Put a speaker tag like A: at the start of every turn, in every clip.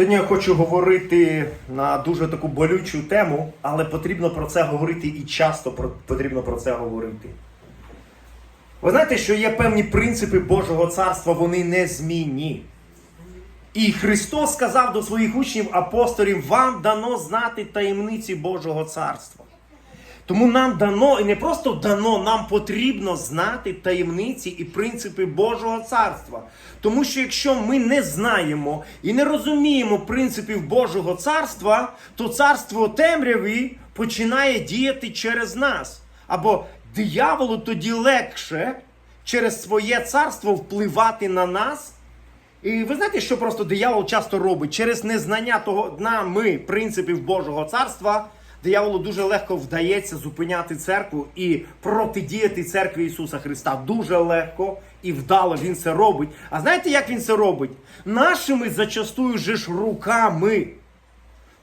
A: Сьогодні я хочу говорити на дуже таку болючу тему, але потрібно про це говорити і часто потрібно про це говорити. Ви знаєте, що є певні принципи Божого царства, вони незмінні. І Христос сказав до своїх учнів апостолів: вам дано знати таємниці Божого царства. Тому нам дано, і не просто дано, нам потрібно знати таємниці і принципи Божого царства. Тому що якщо ми не знаємо і не розуміємо принципів Божого царства, то царство темряви починає діяти через нас. Або дияволу тоді легше через своє царство впливати на нас. І ви знаєте, що просто диявол часто робить? Через незнання того нами принципів Божого царства, дияволу дуже легко вдається зупиняти церкву і протидіяти церкві Ісуса Христа. Дуже легко і вдало він це робить. А знаєте, як він це робить? Нашими зачастую же ж руками.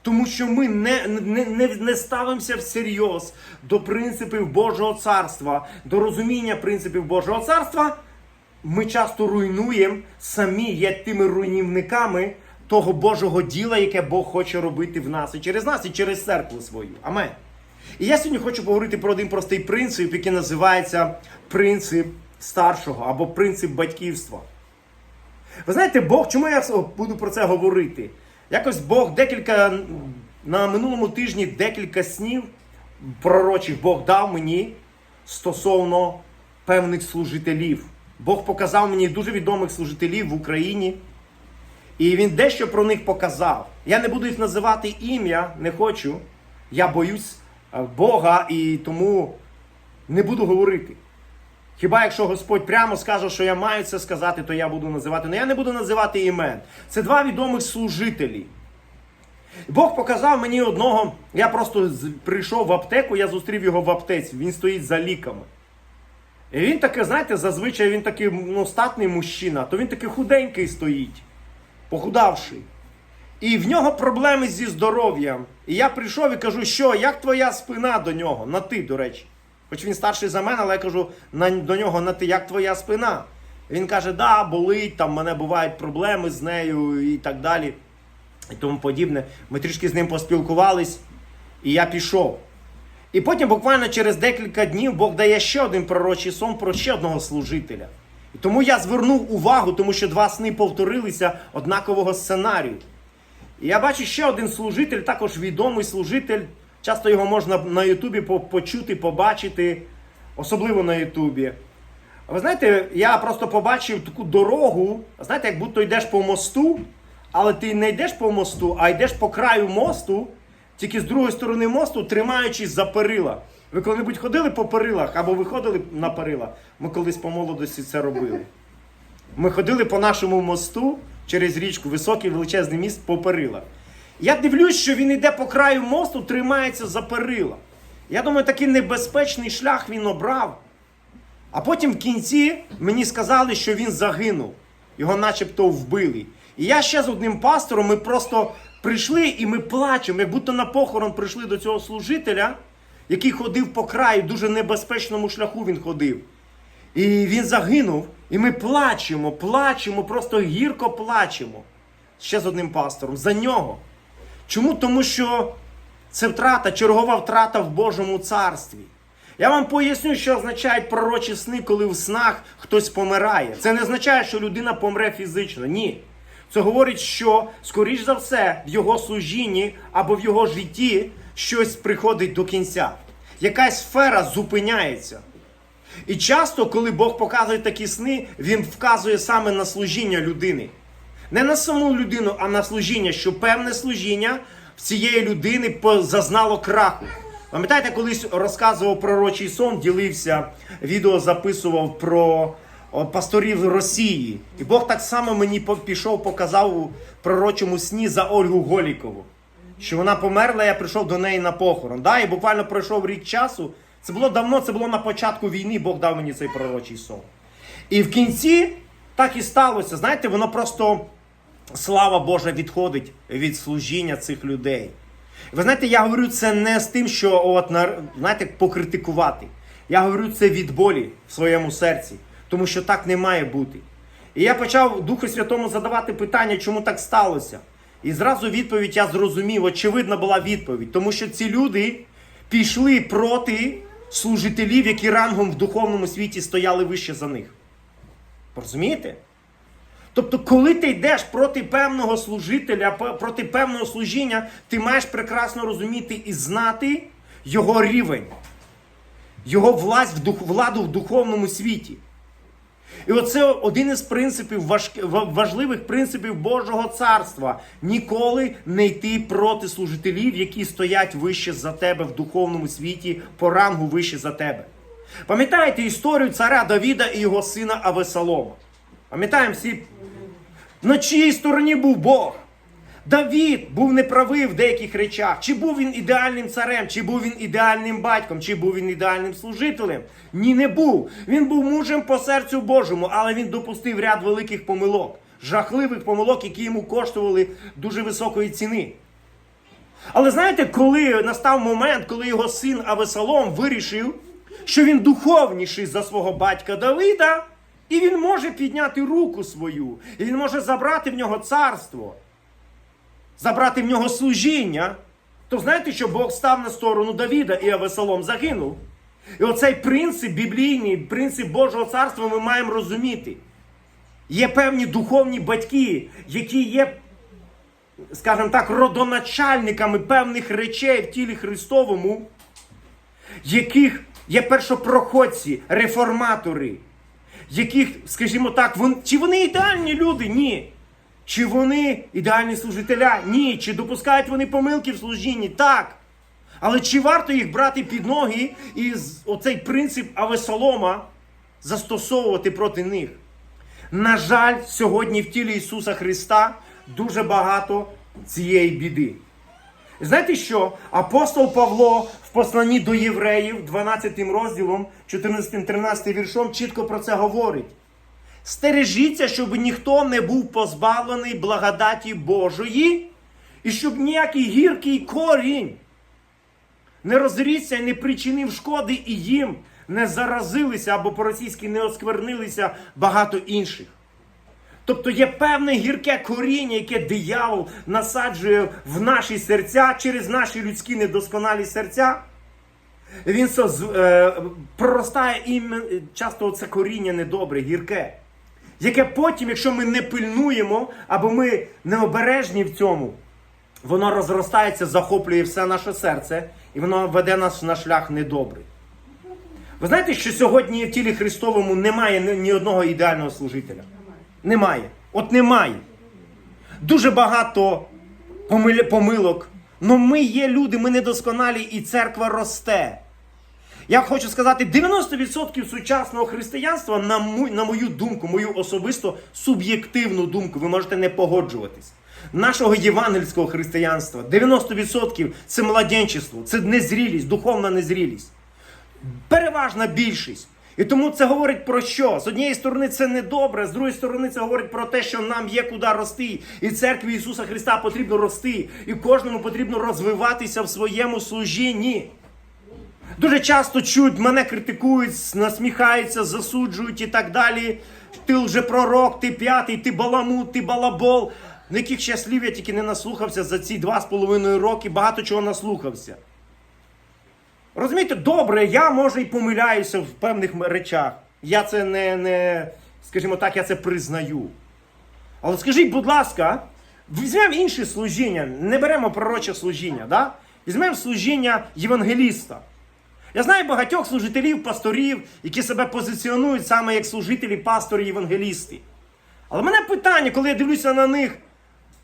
A: Тому що ми не, не, не, не ставимося всерйоз до принципів Божого царства, до розуміння принципів Божого царства. Ми часто руйнуємо самі є тими руйнівниками того Божого діла, яке Бог хоче робити в нас і через нас, і через церкву свою. Амен. І я сьогодні хочу поговорити про один простий принцип, який називається принцип старшого або принцип батьківства. Ви знаєте, Бог, чому я буду про це говорити? Якось Бог декілька на минулому тижні декілька снів пророчих Бог дав мені стосовно певних служителів. Бог показав мені дуже відомих служителів в Україні. І він дещо про них показав. Я не буду їх називати ім'я, не хочу. Я боюсь е, Бога і тому не буду говорити. Хіба якщо Господь прямо скаже, що я маю це сказати, то я буду називати. Але я не буду називати імен. Це два відомих служителі. Бог показав мені одного. Я просто прийшов в аптеку, я зустрів його в аптеці. Він стоїть за ліками. І він такий, знаєте, зазвичай він такий ну, статний мужчина, то він такий худенький стоїть, похудавший. І в нього проблеми зі здоров'ям. І я прийшов і кажу, що як твоя спина до нього? На ти, до речі. Хоч він старший за мене, але я кажу на, до нього на ти, як твоя спина? Він каже, да, болить, там в мене бувають проблеми з нею і так далі. І тому подібне. Ми трішки з ним поспілкувались, і я пішов. І потім, буквально через декілька днів, Бог дає ще один пророчий сон про ще одного служителя. І тому я звернув увагу, тому що два сни повторилися однакового сценарію. І я бачу ще один служитель, також відомий служитель. Часто його можна на Ютубі по- почути, побачити, особливо на Ютубі. А Ви знаєте, я просто побачив таку дорогу, знаєте, як будто йдеш по мосту, але ти не йдеш по мосту, а йдеш по краю мосту, тільки з другої сторони мосту, тримаючись за перила. Ви коли-небудь ходили по перилах або виходили на перила? Ми колись по молодості це робили. Ми ходили по нашому мосту через річку, високий величезний міст по перилах. Я дивлюсь, що він йде по краю мосту, тримається за перила. Я думаю, такий небезпечний шлях він обрав. А потім в кінці мені сказали, що він загинув. Його начебто вбили. І я ще з одним пастором, ми просто прийшли і ми плачемо, як будто на похорон прийшли до цього служителя, який ходив по краю, дуже небезпечному шляху він ходив. І він загинув. І ми плачемо, плачемо, просто гірко плачемо. Ще з одним пастором за нього. Чому? Тому що це втрата, чергова втрата в Божому царстві. Я вам поясню, що означають пророчі сни, коли в снах хтось помирає. Це не означає, що людина помре фізично. Ні. Це говорить, що, скоріш за все, в його служінні або в його житті щось приходить до кінця. Якась сфера зупиняється. І часто, коли Бог показує такі сни, він вказує саме на служіння людини. Не на саму людину, а на служіння, що певне служіння в цієї людини зазнало краху. Пам'ятаєте, колись розказував пророчий сон, ділився, відео записував про пасторів Росії. І Бог так само мені пішов, показав у пророчому сні за Ольгу Голікову. Що вона померла, я прийшов до неї на похорон. Да, і буквально пройшов рік часу. Це було давно, це було на початку війни, Бог дав мені цей пророчий сон. І в кінці так і сталося. Знаєте, воно просто слава Божа відходить від служіння цих людей. Ви знаєте, я говорю це не з тим, що от, знаєте, покритикувати. Я говорю це від болі в своєму серці, тому що так не має бути. І я почав Духу Святому задавати питання, чому так сталося. І зразу відповідь я зрозумів, очевидна була відповідь, тому що ці люди пішли проти служителів, які рангом в духовному світі стояли вище за них. Розумієте? Тобто, коли ти йдеш проти певного служителя, проти певного служіння, ти маєш прекрасно розуміти і знати його рівень, його власть владу в духовному світі. І оце один із принципів, важливих принципів Божого царства. Ніколи не йти проти служителів, які стоять вище за тебе в духовному світі, по рангу вище за тебе. Пам'ятаєте історію царя Давіда і його сина Авесалома? Пам'ятаємо всі, на чиїй стороні був Бог? Давід був неправий в деяких речах. Чи був він ідеальним царем, чи був він ідеальним батьком, чи був він ідеальним служителем? Ні, не був. Він був мужем по серцю Божому, але він допустив ряд великих помилок, жахливих помилок, які йому коштували дуже високої ціни. Але знаєте, коли настав момент, коли його син Авесалом вирішив, що він духовніший за свого батька Давида, і він може підняти руку свою, і він може забрати в нього царство, забрати в нього служіння, то знаєте, що Бог став на сторону Давіда і Авесалом загинув. І оцей принцип біблійний, принцип Божого царства ми маємо розуміти. Є певні духовні батьки, які є скажімо так, родоначальниками певних речей в тілі Христовому, яких є першопроходці, реформатори, яких, скажімо так, вон, чи вони ідеальні люди? Ні. Чи вони ідеальні служителя? Ні. Чи допускають вони помилки в служінні? Так. Але чи варто їх брати під ноги і оцей принцип Авесолома застосовувати проти них? На жаль, сьогодні в тілі Ісуса Христа дуже багато цієї біди. Знаєте що? Апостол Павло в посланні до євреїв, 12 розділом, 14-13 віршом, чітко про це говорить. Стережіться, щоб ніхто не був позбавлений благодаті Божої, і щоб ніякий гіркий корінь не розрісся і не причинив шкоди і їм не заразилися або по-російськи не осквернилися багато інших. Тобто є певне гірке коріння, яке диявол насаджує в наші серця через наші людські недосконалі серця. Він е, проростає імен, часто це коріння недобре, гірке. Яке потім, якщо ми не пильнуємо або ми необережні в цьому, воно розростається, захоплює все наше серце, і воно веде нас на шлях недобрий. Ви знаєте, що сьогодні в тілі Христовому немає ні- одного ідеального служителя? Немає. От немає. Дуже багато помилок. Ну ми є люди, ми недосконалі, і церква росте. Я хочу сказати, 90% сучасного християнства, на мою, на мою думку, мою особисто суб'єктивну думку, ви можете не погоджуватись. Нашого євангельського християнства 90% це младенчество, це незрілість, духовна незрілість. Переважна більшість. І тому це говорить про що? З однієї сторони, це не добре, з другої сторони, це говорить про те, що нам є куди рости. І церкві Ісуса Христа потрібно рости. І кожному потрібно розвиватися в своєму служінні. Дуже часто чують, мене критикують, насміхаються, засуджують і так далі. Ти вже пророк, ти п'ятий, ти баламут, ти балабол. На яких щаслів я тільки не наслухався за ці два з половиною роки, багато чого наслухався. Розумієте, добре, я може і помиляюся в певних речах. Я це не, не, скажімо так, я це признаю. Але скажіть, будь ласка, візьмемо інше служіння, не беремо пророче служіння, да? візьмемо служіння євангеліста. Я знаю багатьох служителів, пасторів, які себе позиціонують саме як служителі, пастори, євангелісти. Але мене питання, коли я дивлюся на них,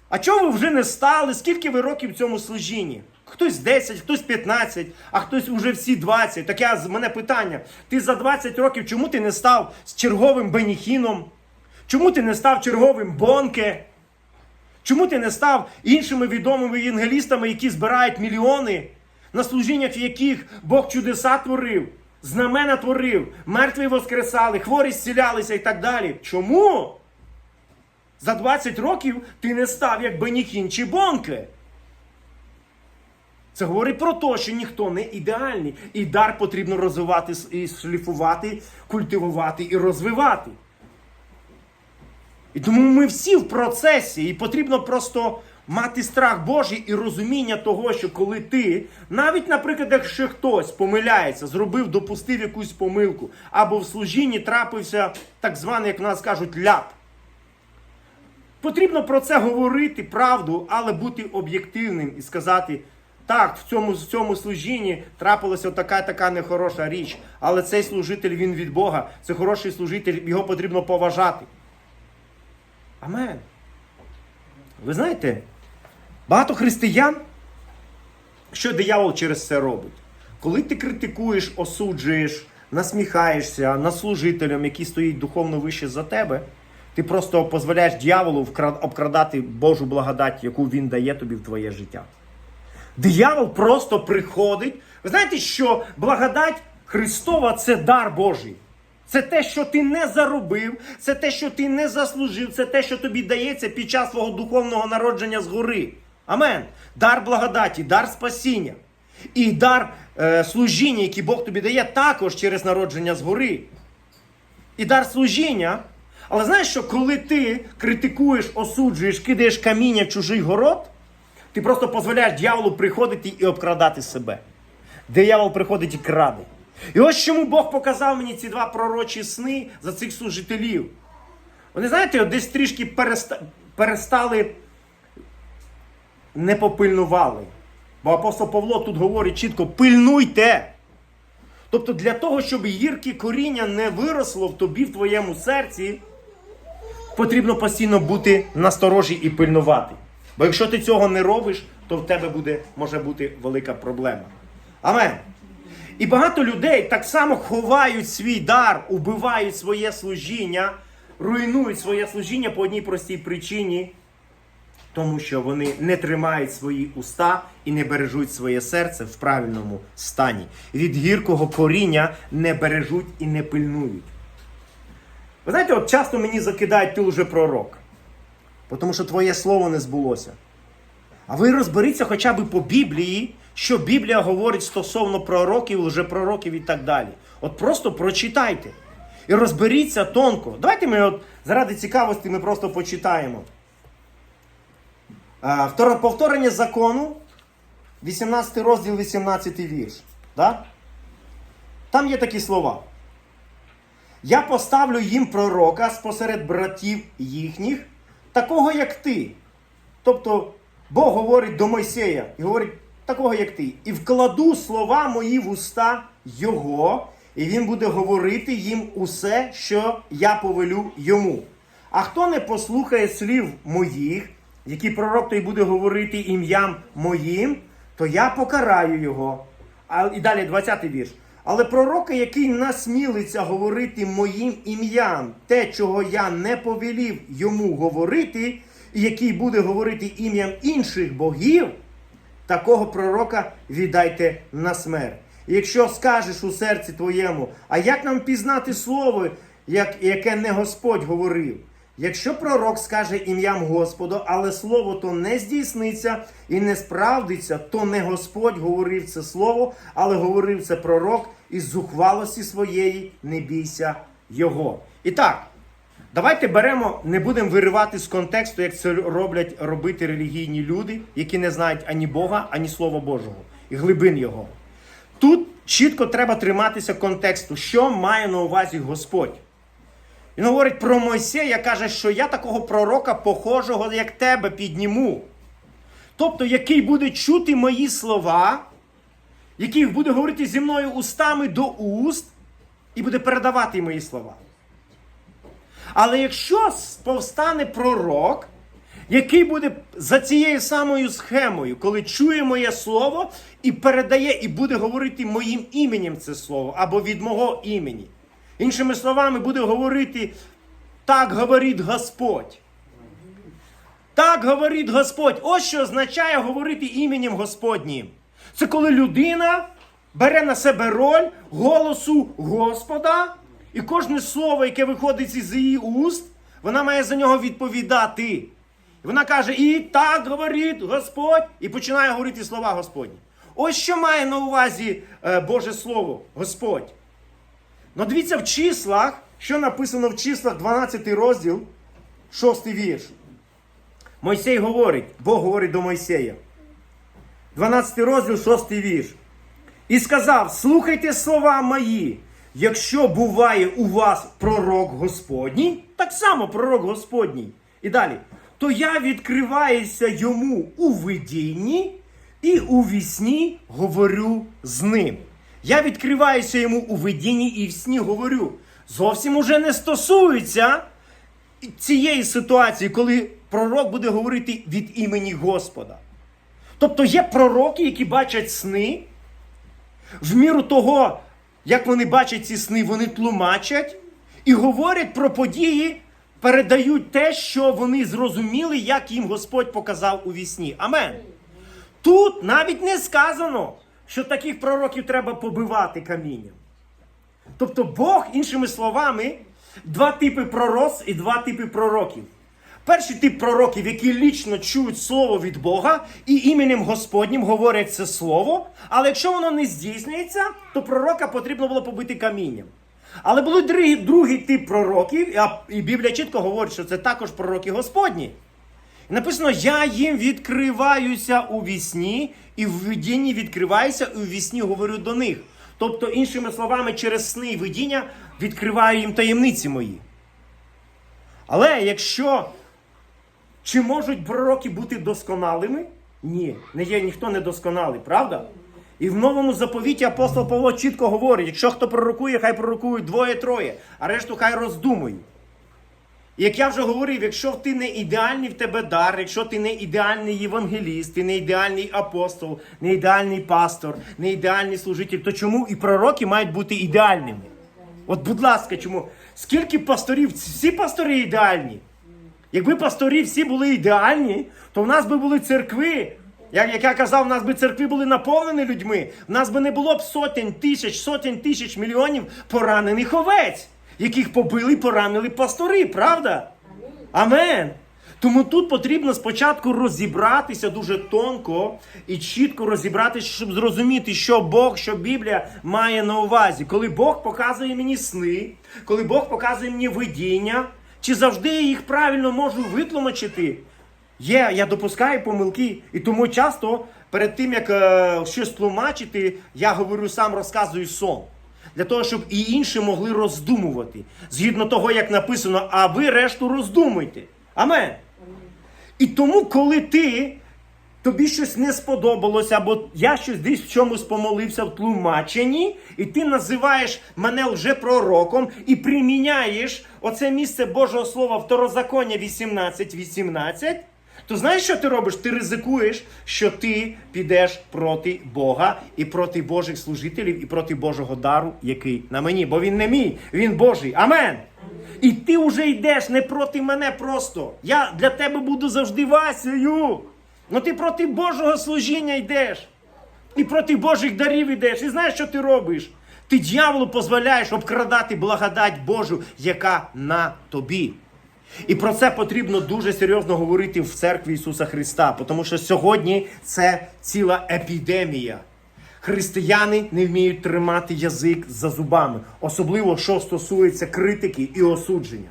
A: а чого ви вже не стали? Скільки ви років в цьому служінні? Хтось 10, хтось 15, а хтось уже всі 20. Так я з мене питання: ти за 20 років чому ти не став з черговим Беніхіном? Чому ти не став черговим Бонке? Чому ти не став іншими відомими євангелістами, які збирають мільйони, на служіннях яких Бог чудеса творив, знамена творив, мертві воскресали, хворі зцілялися і так далі? Чому? За 20 років ти не став як Беніхін чи Бонке. Це говорить про те, що ніхто не ідеальний. І дар потрібно розвивати і шліфувати, культивувати і розвивати. І тому ми всі в процесі, і потрібно просто мати страх Божий і розуміння того, що коли ти, навіть, наприклад, якщо хтось помиляється, зробив, допустив якусь помилку, або в служінні трапився так званий, як нас кажуть, ляп. Потрібно про це говорити правду, але бути об'єктивним і сказати. Так, в цьому, в цьому служінні трапилася така така нехороша річ, але цей служитель він від Бога, це хороший служитель, його потрібно поважати. Амен. Ви знаєте, багато християн, що диявол через це робить? Коли ти критикуєш, осуджуєш, насміхаєшся над служителем, який стоїть духовно вище за тебе, ти просто дозволяєш дьяволу обкрадати Божу благодать, яку він дає тобі в твоє життя. Диявол просто приходить. Ви знаєте, що благодать Христова це дар Божий. Це те, що ти не заробив, це те, що ти не заслужив, це те, що тобі дається під час твого духовного народження згори. Амен. Дар благодаті, дар спасіння. І дар е, служіння, який Бог тобі дає, також через народження згори. І дар служіння. Але знаєш, що коли ти критикуєш, осуджуєш, кидаєш каміння в чужий город, ти просто дозволяєш дьяволу приходити і обкрадати себе. Диявол приходить і краде. І ось чому Бог показав мені ці два пророчі сни за цих служителів. Вони, знаєте, десь трішки перестали, не попильнували. Бо апостол Павло тут говорить чітко: пильнуйте. Тобто для того, щоб гірке коріння не виросло в тобі, в твоєму серці, потрібно постійно бути насторожі і пильнувати. Бо якщо ти цього не робиш, то в тебе буде, може бути велика проблема. Амен. І багато людей так само ховають свій дар, убивають своє служіння, руйнують своє служіння по одній простій причині, тому що вони не тримають свої уста і не бережуть своє серце в правильному стані. Від гіркого коріння не бережуть і не пильнують. Ви знаєте, от часто мені закидають ти вже пророк, тому що твоє слово не збулося. А ви розберіться хоча б по Біблії, що Біблія говорить стосовно пророків, лжепророків і так далі. От просто прочитайте. І розберіться тонко. Давайте ми от заради цікавості ми просто почитаємо. А, Повторення закону, 18 розділ, 18 вірш. Да? Там є такі слова. Я поставлю їм пророка спосеред братів їхніх, такого як ти. Тобто Бог говорить до Мойсея і говорить, такого як ти. І вкладу слова мої в уста Його, і він буде говорити їм усе, що я повелю йому. А хто не послухає слів моїх, які пророк той буде говорити ім'ям моїм, то я покараю його. А і далі 20 вірш. Але пророка, який насмілиться говорити моїм ім'ям, те, чого я не повелів йому говорити, і який буде говорити ім'ям інших богів, такого пророка віддайте на смерть. І якщо скажеш у серці твоєму, а як нам пізнати слово, як, яке не Господь говорив? Якщо пророк скаже ім'ям Господу, але слово то не здійсниться і не справдиться, то не Господь говорив це слово, але говорив це пророк із зухвалості своєї, не бійся його. І так, давайте беремо, не будемо виривати з контексту, як це роблять робити релігійні люди, які не знають ані Бога, ані Слова Божого і глибин Його. Тут чітко треба триматися контексту, що має на увазі Господь. Він говорить про Мойсея, каже, що я такого пророка похожого, як тебе, підніму. Тобто, який буде чути мої слова, який буде говорити зі мною устами до уст, і буде передавати мої слова. Але якщо повстане пророк, який буде за цією самою схемою, коли чує моє слово і передає, і буде говорити моїм іменем це слово або від мого імені. Іншими словами, буде говорити, так говорить Господь. Так говорить Господь. Ось що означає говорити іменем Господнім. Це коли людина бере на себе роль голосу Господа, і кожне слово, яке виходить із її уст, вона має за нього відповідати. І вона каже: І так говорить Господь, і починає говорити слова Господні. Ось що має на увазі е, Боже Слово, Господь. Ну дивіться в числах, що написано в числах 12 розділ, 6 вірш. Мойсей говорить, Бог говорить до Мойсея. 12 розділ, 6 вірш. І сказав: слухайте слова мої. Якщо буває у вас пророк Господній, так само пророк Господній. І далі, то я відкриваюся йому у видінні і у вісні говорю з ним. Я відкриваюся йому у видінні і в сні говорю. Зовсім уже не стосується цієї ситуації, коли пророк буде говорити від імені Господа. Тобто є пророки, які бачать сни, в міру того, як вони бачать ці сни, вони тлумачать і говорять про події, передають те, що вони зрозуміли, як їм Господь показав у вісні. Амен. Тут навіть не сказано, що таких пророків треба побивати камінням. Тобто Бог, іншими словами, два типи пророц і два типи пророків. Перший тип пророків, які лічно чують слово від Бога і іменем Господнім говорять це слово, але якщо воно не здійснюється, то пророка потрібно було побити камінням. Але були другий, другий тип пророків, і Біблія чітко говорить, що це також пророки Господні. І написано: Я їм відкриваюся у вісні, і в видінні відкриваюся, і у вісні говорю до них. Тобто, іншими словами, через сни і видіння відкриваю їм таємниці мої. Але якщо чи можуть пророки бути досконалими? Ні, не є ніхто не досконалий, правда? І в новому заповіті апостол Павло чітко говорить: якщо хто пророкує, хай пророкують двоє-троє, а решту хай роздумують. Як я вже говорив, якщо ти не ідеальний в тебе дар, якщо ти не ідеальний євангеліст, ти не ідеальний апостол, не ідеальний пастор, не ідеальний служитель, то чому і пророки мають бути ідеальними? От, будь ласка, чому? Скільки пасторів, всі пастори ідеальні? Якби пасторі всі були ідеальні, то в нас би були церкви. Як, як я казав, в нас би церкви були наповнені людьми, в нас би не було б сотень тисяч, сотень тисяч мільйонів поранених овець, яких побили поранили пастори, правда? Амен. Тому тут потрібно спочатку розібратися дуже тонко і чітко розібратися, щоб зрозуміти, що Бог, що Біблія має на увазі. Коли Бог показує мені сни, коли Бог показує мені видіння, чи завжди я їх правильно можу витлумачити? Є, я допускаю помилки, і тому часто перед тим, як е, щось тлумачити, я говорю сам розказую сон. Для того, щоб і інші могли роздумувати. Згідно того, як написано, а ви решту роздумуйте. Амен. І тому, коли ти, тобі щось не сподобалося, або я щось десь в чомусь помолився в тлумаченні, і ти називаєш мене вже пророком і приміняєш оце місце Божого Слова Второзаконня 18.18, 18, то знаєш, що ти робиш? Ти ризикуєш, що ти підеш проти Бога і проти Божих служителів, і проти Божого дару, який на мені. Бо він не мій, він Божий. Амен. І ти вже йдеш не проти мене просто. Я для тебе буду завжди Васею. Ну ти проти Божого служіння йдеш. І проти Божих дарів йдеш. І знаєш, що ти робиш? Ти дьяволу дозволяєш обкрадати благодать Божу, яка на тобі. І про це потрібно дуже серйозно говорити в церкві Ісуса Христа, тому що сьогодні це ціла епідемія. Християни не вміють тримати язик за зубами, особливо що стосується критики і осудження.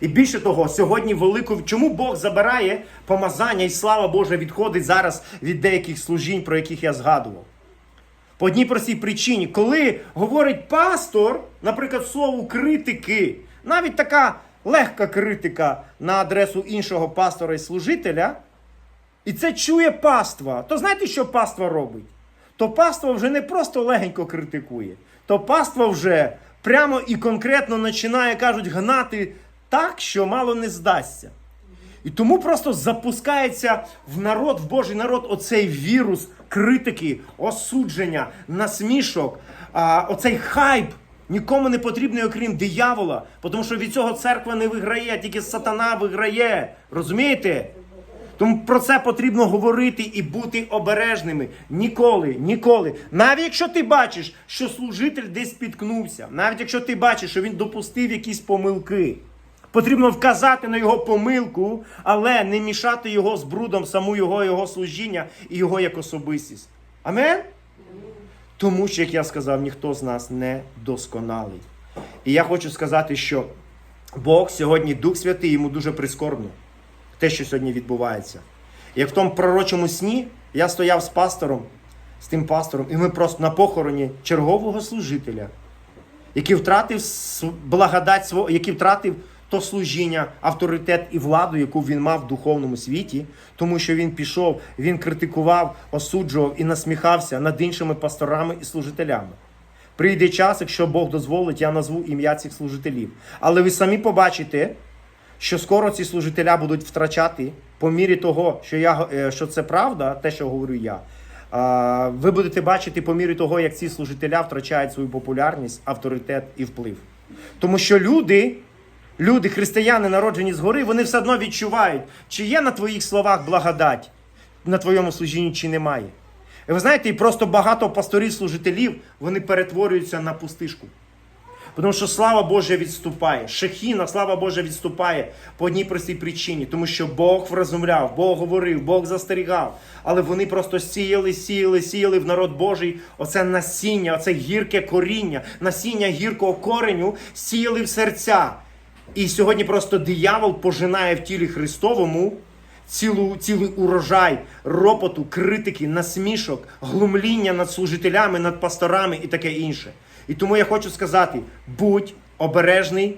A: І більше того, сьогодні велику чому Бог забирає помазання і слава Божа відходить зараз від деяких служінь, про яких я згадував. По одній простій причині, коли говорить пастор, наприклад, слово критики, навіть така легка критика на адресу іншого пастора і служителя, і це чує паства, то знаєте, що паства робить? То паства вже не просто легенько критикує, то паства вже прямо і конкретно починає, кажуть, гнати так, що мало не здасться. І тому просто запускається в народ, в Божий народ, оцей вірус критики, осудження, насмішок, оцей хайп. Нікому не потрібний, окрім диявола, тому що від цього церква не виграє, тільки сатана виграє. Розумієте? Тому про це потрібно говорити і бути обережними. Ніколи, ніколи. Навіть якщо ти бачиш, що служитель десь спіткнувся, навіть якщо ти бачиш, що він допустив якісь помилки, потрібно вказати на його помилку, але не мішати його з брудом, саму його, його служіння і його як особистість. Амен? Тому що, як я сказав, ніхто з нас не досконалий. І я хочу сказати, що Бог сьогодні Дух Святий йому дуже прискорбно. те, що сьогодні відбувається. Як в тому пророчому сні я стояв з пастором, з тим пастором, і ми просто на похороні чергового служителя, який втратив благодать свого, який втратив то служіння, авторитет і владу, яку він мав в духовному світі, тому що він пішов, він критикував, осуджував і насміхався над іншими пасторами і служителями. Прийде час, якщо Бог дозволить, я назву ім'я цих служителів. Але ви самі побачите, що скоро ці служителя будуть втрачати по мірі того, що, я, е, що це правда, те, що говорю я. Ви будете бачити по мірі того, як ці служителя втрачають свою популярність, авторитет і вплив. Тому що люди, люди, християни, народжені згори, вони все одно відчувають, чи є на твоїх словах благодать на твоєму служінні, чи немає. І ви знаєте, і просто багато пасторів-служителів вони перетворюються на пустишку. Тому що слава Божа відступає. Шехіна, слава Божа відступає по одній простій причині, тому що Бог вразумляв, Бог говорив, Бог застерігав. Але вони просто сіяли, сіяли, сіяли в народ Божий оце насіння, оце гірке коріння, насіння гіркого кореню сіяли в серця. І сьогодні просто диявол пожинає в тілі Христовому цілу, цілий урожай ропоту, критики, насмішок, глумління над служителями, над пасторами і таке інше. І тому я хочу сказати: будь обережний,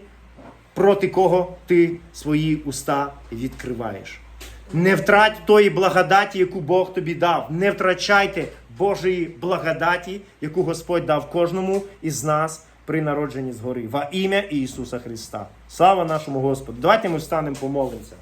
A: проти кого ти свої уста відкриваєш. Не втрать тої благодаті, яку Бог тобі дав. Не втрачайте Божої благодаті, яку Господь дав кожному із нас при народженні згори. Во ім'я Ісуса Христа. Слава нашому Господу! Давайте ми встанемо, помолимося.